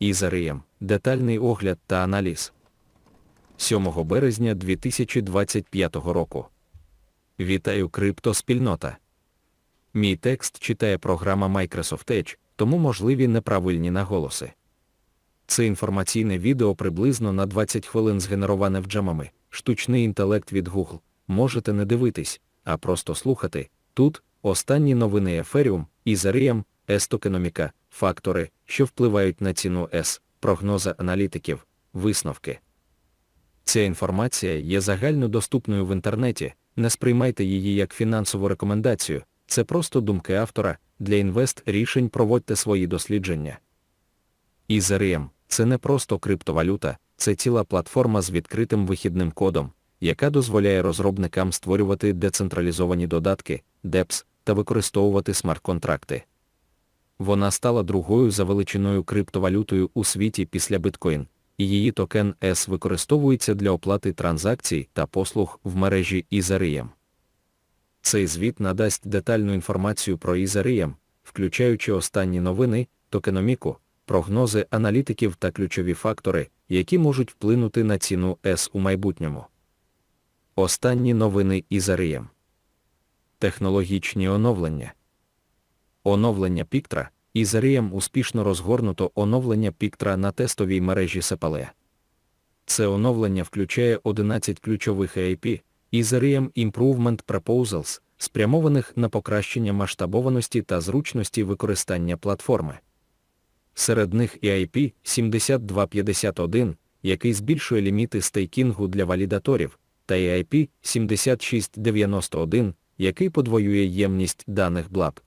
Ізарієм, детальний огляд та аналіз. 7 березня 2025 року. Вітаю криптоспільнота. Мій текст читає програма Microsoft Edge, тому можливі неправильні наголоси. Це інформаційне відео приблизно на 20 хвилин згенероване вджамами, штучний інтелект від Google. Можете не дивитись, а просто слухати. Тут останні новини Ethereum, Ізарієм, Естокеноміка, фактори, що впливають на ціну С, прогнози аналітиків, висновки. Ця інформація є загальнодоступною в інтернеті, не сприймайте її як фінансову рекомендацію, це просто думки автора, для інвест рішень проводьте свої дослідження. Ethereum – це не просто криптовалюта, це ціла платформа з відкритим вихідним кодом, яка дозволяє розробникам створювати децентралізовані додатки, DEPS, та використовувати смарт-контракти. Вона стала другою за величиною криптовалютою у світі після біткоін, і її токен S використовується для оплати транзакцій та послуг в мережі Ethereum. Цей звіт надасть детальну інформацію про Ethereum, включаючи останні новини, токеноміку, прогнози аналітиків та ключові фактори, які можуть вплинути на ціну S у майбутньому. Останні новини Ethereum. Технологічні оновлення. Оновлення Піктра. Ethereum успішно розгорнуто оновлення Піктра на тестовій мережі Sepale. Це оновлення включає 11 ключових EIP, Ethereum Improvement Proposals, спрямованих на покращення масштабованості та зручності використання платформи. Серед них EIP 7251, який збільшує ліміти стейкінгу для валідаторів, та EIP 7691, який подвоює ємність даних блаб.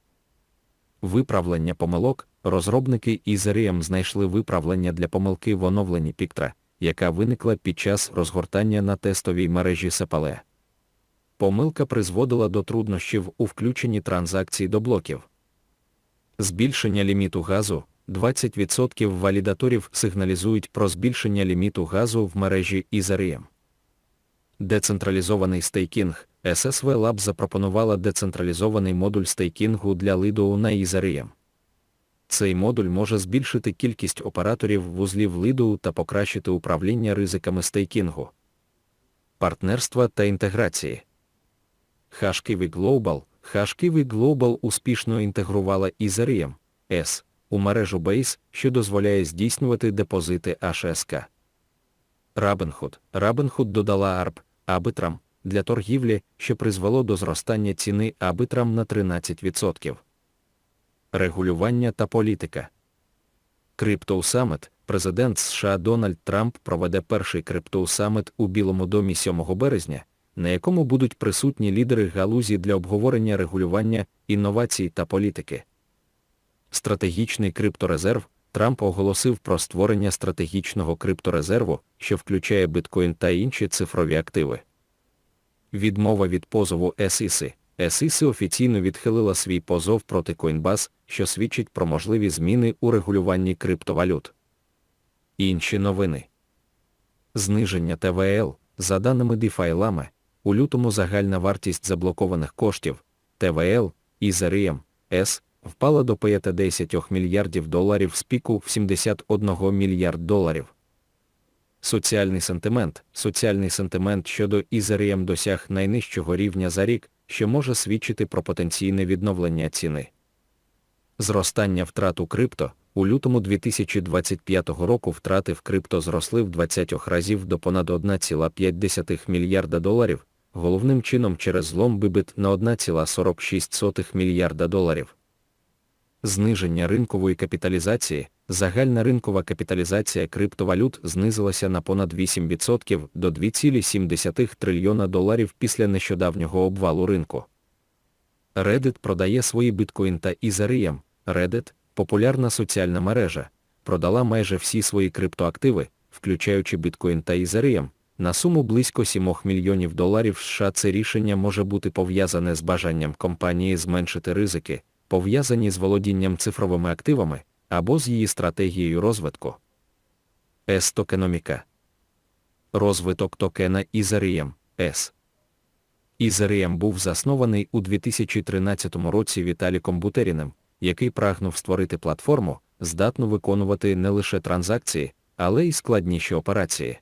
Виправлення помилок розробники Ethereum знайшли виправлення для помилки в оновленні Піктра, яка виникла під час розгортання на тестовій мережі Sepale. Помилка призводила до труднощів у включенні транзакцій до блоків. Збільшення ліміту газу 20% валідаторів сигналізують про збільшення ліміту газу в мережі Ethereum. Децентралізований стейкінг SSV Lab запропонувала децентралізований модуль стейкінгу для Lido на Ethereum. Цей модуль може збільшити кількість операторів вузлів Lido та покращити управління ризиками стейкінгу. Партнерства та інтеграції. Hashkiwi Global Hashkiwi Global успішно інтегрувала Ethereum S у мережу Base, що дозволяє здійснювати депозити HSK. Robinhood Robinhood додала ARB, Arbitrum, для торгівлі, що призвело до зростання ціни Arbitrum на 13%. Регулювання та політика. Summit Президент США Дональд Трамп проведе перший Summit у Білому домі 7 березня, на якому будуть присутні лідери галузі для обговорення регулювання, інновацій та політики. Стратегічний крипторезерв Трамп оголосив про створення стратегічного крипторезерву, що включає біткоін та інші цифрові активи. Відмова від позову SEC. SEC офіційно відхилила свій позов проти Coinbase, що свідчить про можливі зміни у регулюванні криптовалют. Інші новини. Зниження ТВЛ, за даними DeFi Lama, у лютому загальна вартість заблокованих коштів ТВЛ і Ethereum S впала до 50 мільярдів доларів з піку в 71 мільярд доларів. Соціальний сентимент. Соціальний сентимент щодо Ethereum досяг найнижчого рівня за рік, що може свідчити про потенційне відновлення ціни. Зростання втрат у крипто. У лютому 2025 року втрати в крипто зросли в 20 разів до понад 1,5 мільярда доларів, головним чином через злом бибит на 1,46 мільярда доларів. Зниження ринкової капіталізації. Загальна ринкова капіталізація криптовалют знизилася на понад 8% до 2,7 трильйона доларів після нещодавнього обвалу ринку. Reddit продає свої біткоін та Ethereum. Reddit, популярна соціальна мережа, продала майже всі свої криптоактиви, включаючи біткоін та Ethereum, на суму близько 7 мільйонів доларів США. Це рішення може бути пов'язане з бажанням компанії зменшити ризики, пов'язані з володінням цифровими активами або з її стратегією розвитку. С-токеноміка. Розвиток токена Ethereum S. Ethereum був заснований у 2013 році Віталіком Бутеріним, який прагнув створити платформу, здатну виконувати не лише транзакції, але й складніші операції.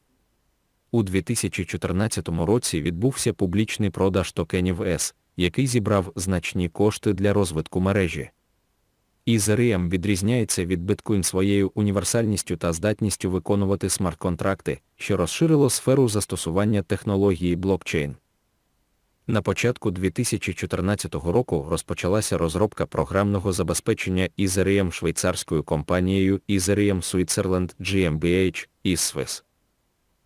У 2014 році відбувся публічний продаж токенів S, який зібрав значні кошти для розвитку мережі. Ethereum відрізняється від Bitcoin своєю універсальністю та здатністю виконувати смарт-контракти, що розширило сферу застосування технології блокчейн. На початку 2014 року розпочалася розробка програмного забезпечення Ethereum швейцарською компанією Ethereum Switzerland GmbH ISWIS.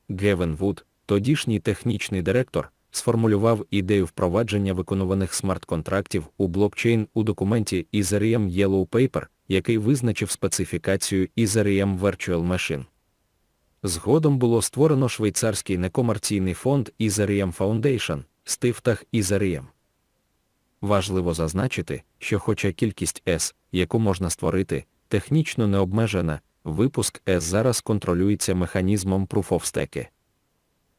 Гевен Вуд, тодішній технічний директор, сформулював ідею впровадження виконуваних смарт-контрактів у блокчейн у документі Ethereum Yellow Paper, який визначив специфікацію Ethereum Virtual Machine. Згодом було створено швейцарський некомерційний фонд Ethereum Foundation, стифтах Ethereum. Важливо зазначити, що хоча кількість S, яку можна створити, технічно не обмежена, випуск S зараз контролюється механізмом Proof of Stake.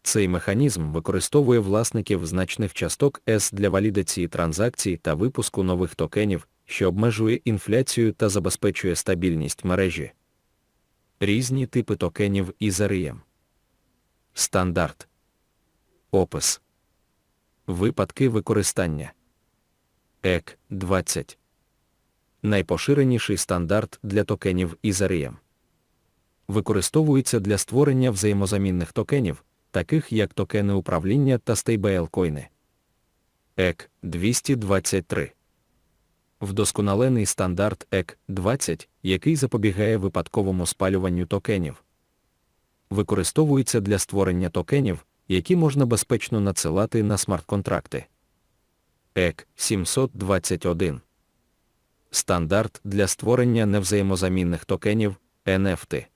Цей механізм використовує власників значних часток S для валідації транзакцій та випуску нових токенів, що обмежує інфляцію та забезпечує стабільність мережі. Різні типи токенів Ethereum. Стандарт. Опис. Випадки використання. ЕК 20. Найпоширеніший стандарт для токенів Ethereum. Використовується для створення взаємозамінних токенів, таких як токени управління та стейблкоїни. ЕК 223. Вдосконалений стандарт ЕК 20, який запобігає випадковому спалюванню токенів. Використовується для створення токенів, які можна безпечно надсилати на смарт-контракти. ЕК 721. Стандарт для створення невзаємозамінних токенів NFT.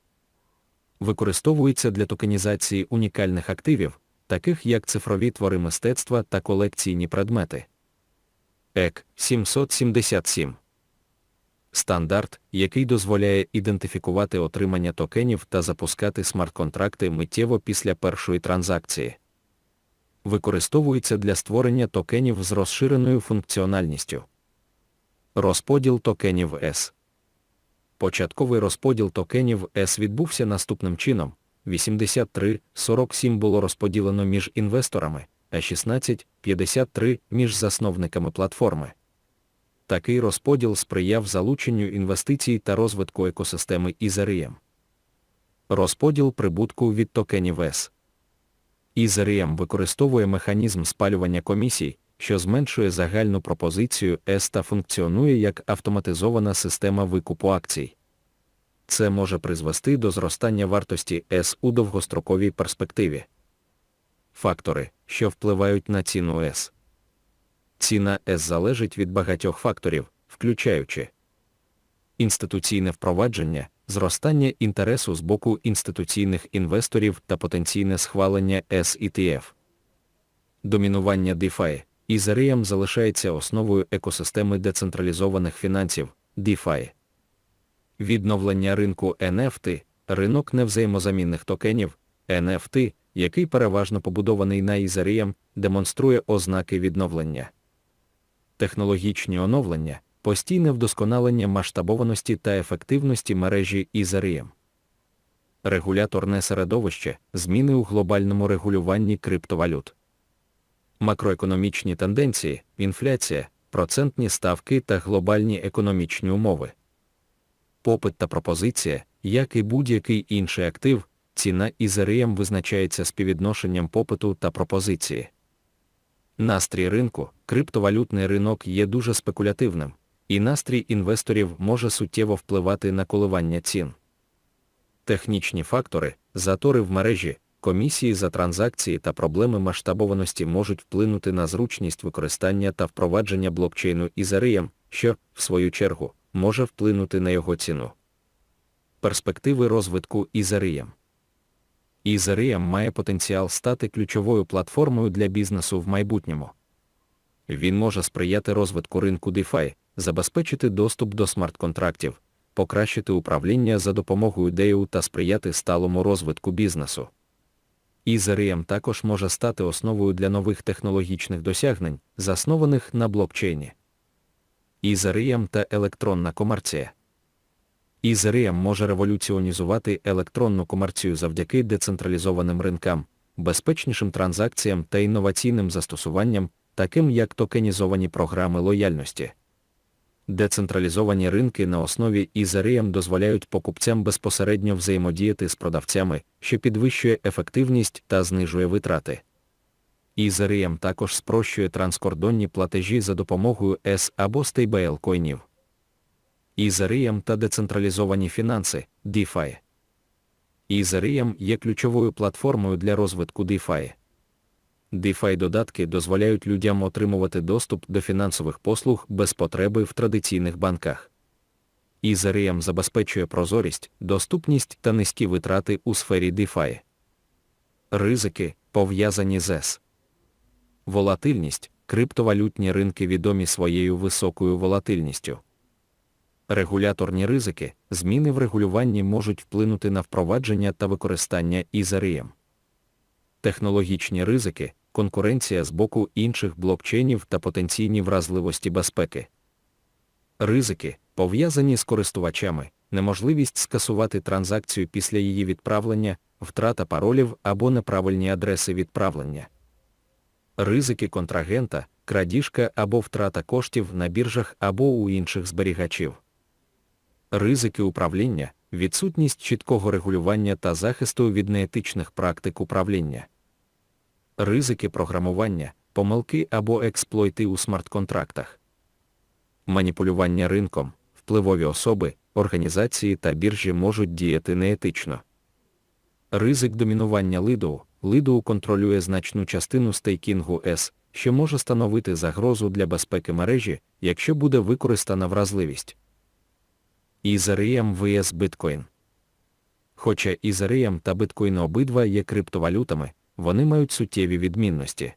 Використовується для токенізації унікальних активів, таких як цифрові твори мистецтва та колекційні предмети. ЕК 777. Стандарт, який дозволяє ідентифікувати отримання токенів та запускати смарт-контракти миттєво після першої транзакції. Використовується для створення токенів з розширеною функціональністю. Розподіл токенів S. Початковий розподіл токенів S відбувся наступним чином: 83-47 було розподілено між інвесторами, а 16-53 між засновниками платформи. Такий розподіл сприяв залученню інвестицій та розвитку екосистеми Ethereum. Розподіл прибутку від токенів S. Ethereum використовує механізм спалювання комісій, що зменшує загальну пропозицію S та функціонує як автоматизована система викупу акцій. Це може призвести до зростання вартості S у довгостроковій перспективі. Фактори, що впливають на ціну S. Ціна S залежить від багатьох факторів, включаючи інституційне впровадження, зростання інтересу з боку інституційних інвесторів та потенційне схвалення SETF. Домінування DeFi. Ethereum залишається основою екосистеми децентралізованих фінансів DeFi. Відновлення ринку NFT, ринок невзаємозамінних токенів, NFT, який переважно побудований на Ethereum, демонструє ознаки відновлення. Технологічні оновлення, постійне вдосконалення масштабованості та ефективності мережі Ethereum. Регуляторне середовище, зміни у глобальному регулюванні криптовалют. Макроекономічні тенденції, інфляція, процентні ставки та глобальні економічні умови. Попит та пропозиція, як і будь-який інший актив, ціна Ethereum визначається співвідношенням попиту та пропозиції. Настрій ринку, криптовалютний ринок є дуже спекулятивним, і настрій інвесторів може суттєво впливати на коливання цін. Технічні фактори, затори в мережі, комісії за транзакції та проблеми масштабованості можуть вплинути на зручність використання та впровадження блокчейну Ethereum, що, в свою чергу, може вплинути на його ціну. Перспективи розвитку Ethereum Ethereum має потенціал стати ключовою платформою для бізнесу в майбутньому. Він може сприяти розвитку ринку DeFi, забезпечити доступ до смарт-контрактів, покращити управління за допомогою DEU та сприяти сталому розвитку бізнесу. Ethereum також може стати основою для нових технологічних досягнень, заснованих на блокчейні. Ethereum та електронна комерція. Ізеріам може революціонізувати електронну комерцію завдяки децентралізованим ринкам, безпечнішим транзакціям та інноваційним застосуванням, таким як токенізовані програми лояльності. Децентралізовані ринки на основі Ізеріам дозволяють покупцям безпосередньо взаємодіяти з продавцями, що підвищує ефективність та знижує витрати. Ізеріам також спрощує транскордонні платежі за допомогою S або стейблкоїнів. Ізеріам та децентралізовані фінанси DeFi. Ізеріам є ключовою платформою для розвитку DeFi. DeFi додатки дозволяють людям отримувати доступ до фінансових послуг без потреби в традиційних банках. Ізеріам забезпечує прозорість, доступність та низькі витрати у сфері DeFi. Ризики, пов'язані з S. Волатильність, криптовалютні ринки відомі своєю високою волатильністю. Регуляторні ризики, зміни в регулюванні можуть вплинути на впровадження та використання Ізерієм. Технологічні ризики, конкуренція з боку інших блокчейнів та потенційні вразливості безпеки. Ризики, пов'язані з користувачами, неможливість скасувати транзакцію після її відправлення, втрата паролів або неправильні адреси відправлення. Ризики контрагента, крадіжка або втрата коштів на біржах або у інших зберігачів. Ризики управління, відсутність чіткого регулювання та захисту від неетичних практик управління. Ризики програмування, помилки або експлойти у смарт-контрактах. Маніпулювання ринком, впливові особи, організації та біржі можуть діяти неетично. Ризик домінування лиду. Лиду контролює значну частину стейкінгу S, що може становити загрозу для безпеки мережі, якщо буде використана вразливість. Ізерієм vs біткоін. Хоча Ізерієм та біткоін обидва є криптовалютами, вони мають суттєві відмінності.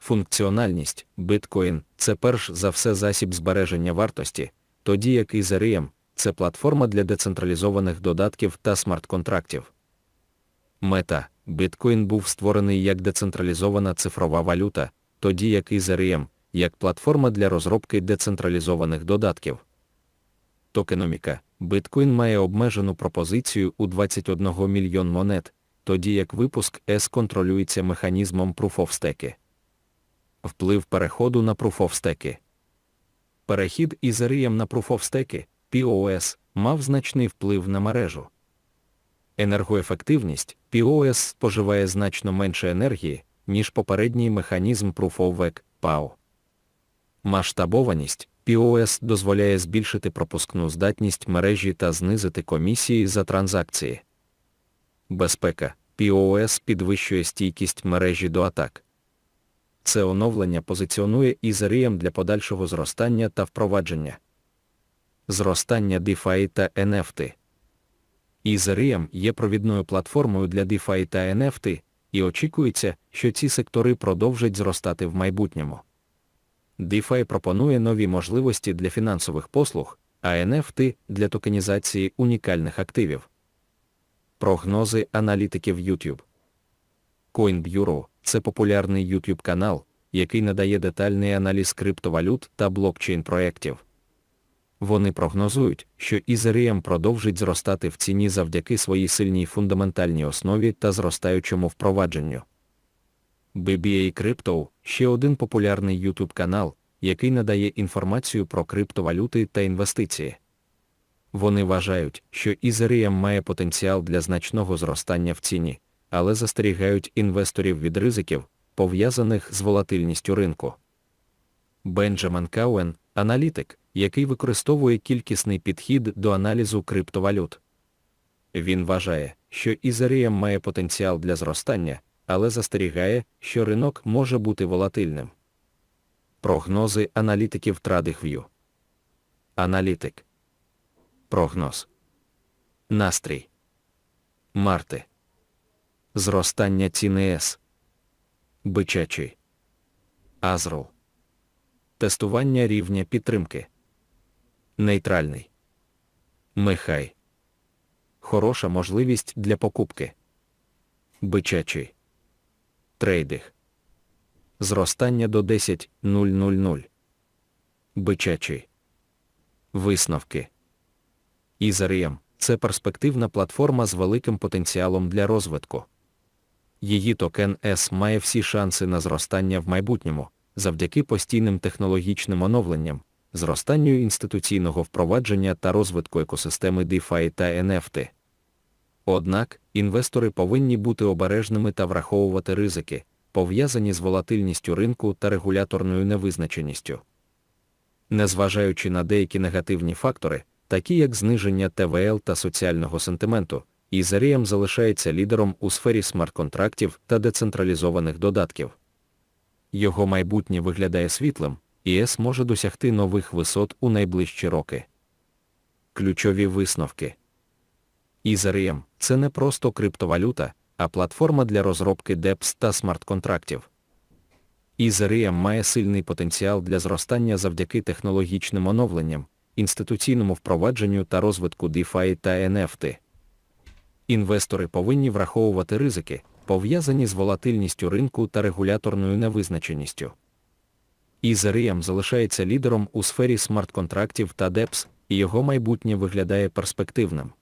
Функціональність біткоін це перш за все засіб збереження вартості, тоді як Ізерієм це платформа для децентралізованих додатків та смарт-контрактів. Мета біткоін був створений як децентралізована цифрова валюта, тоді як Ізерієм як платформа для розробки децентралізованих додатків. Токеноміка. Биткоін має обмежену пропозицію у 21 мільйон монет, тоді як випуск S контролюється механізмом Proof of Stake. Вплив переходу на Proof of Stake. Перехід із Ethereum на Proof of Stake, POS, мав значний вплив на мережу. Енергоефективність POS споживає значно менше енергії, ніж попередній механізм Proof of Work, PAO. Масштабованість POS дозволяє збільшити пропускну здатність мережі та знизити комісії за транзакції. Безпека POS підвищує стійкість мережі до атак. Це оновлення позиціонує Ethereum для подальшого зростання та впровадження. Зростання DeFi та NFT. Ethereum є провідною платформою для DeFi та NFT, і очікується, що ці сектори продовжать зростати в майбутньому. DeFi пропонує нові можливості для фінансових послуг, а NFT для токенізації унікальних активів. Прогнози аналітиків YouTube. CoinBureau – це популярний YouTube канал, який надає детальний аналіз криптовалют та блокчейн проєктів. Вони прогнозують, що Ethereum продовжить зростати в ціні завдяки своїй сильній фундаментальній основі та зростаючому впровадженню. BBA Crypto – ще один популярний YouTube канал, який надає інформацію про криптовалюти та інвестиції. Вони вважають, що Ethereum має потенціал для значного зростання в ціні, але застерігають інвесторів від ризиків, пов'язаних з волатильністю ринку. Бенджамін Кауен, аналітик, який використовує кількісний підхід до аналізу криптовалют. Він вважає, що Ethereum має потенціал для зростання, але застерігає, що ринок може бути волатильним. Прогнози аналітиків TradingView. Аналітик. Прогноз. Настрій. Марти. Зростання ціни С. Бичачий. Азрол. Тестування рівня підтримки. Нейтральний. Михай. Хороша можливість для покупки. Бичачий. Трейдинг. Зростання до 10.000. Бичачий. Висновки. Ethereum – це перспективна платформа з великим потенціалом для розвитку. Її токен S має всі шанси на зростання в майбутньому, завдяки постійним технологічним оновленням, зростанню інституційного впровадження та розвитку екосистеми DeFi та NFT. Однак, інвестори повинні бути обережними та враховувати ризики, пов'язані з волатильністю ринку та регуляторною невизначеністю. Незважаючи на деякі негативні фактори, такі як зниження ТВЛ та соціального сентименту, Ethereum залишається лідером у сфері смарт-контрактів та децентралізованих додатків. Його майбутнє виглядає світлим, і ЕС може досягти нових висот у найближчі роки. Ключові висновки Ethereum – це не просто криптовалюта, а платформа для розробки DEPS та смарт-контрактів. Ethereum має сильний потенціал для зростання завдяки технологічним оновленням, інституційному впровадженню та розвитку DeFi та NFT. Інвестори повинні враховувати ризики, пов'язані з волатильністю ринку та регуляторною невизначеністю. Ethereum залишається лідером у сфері смарт-контрактів та DEPS, і його майбутнє виглядає перспективним.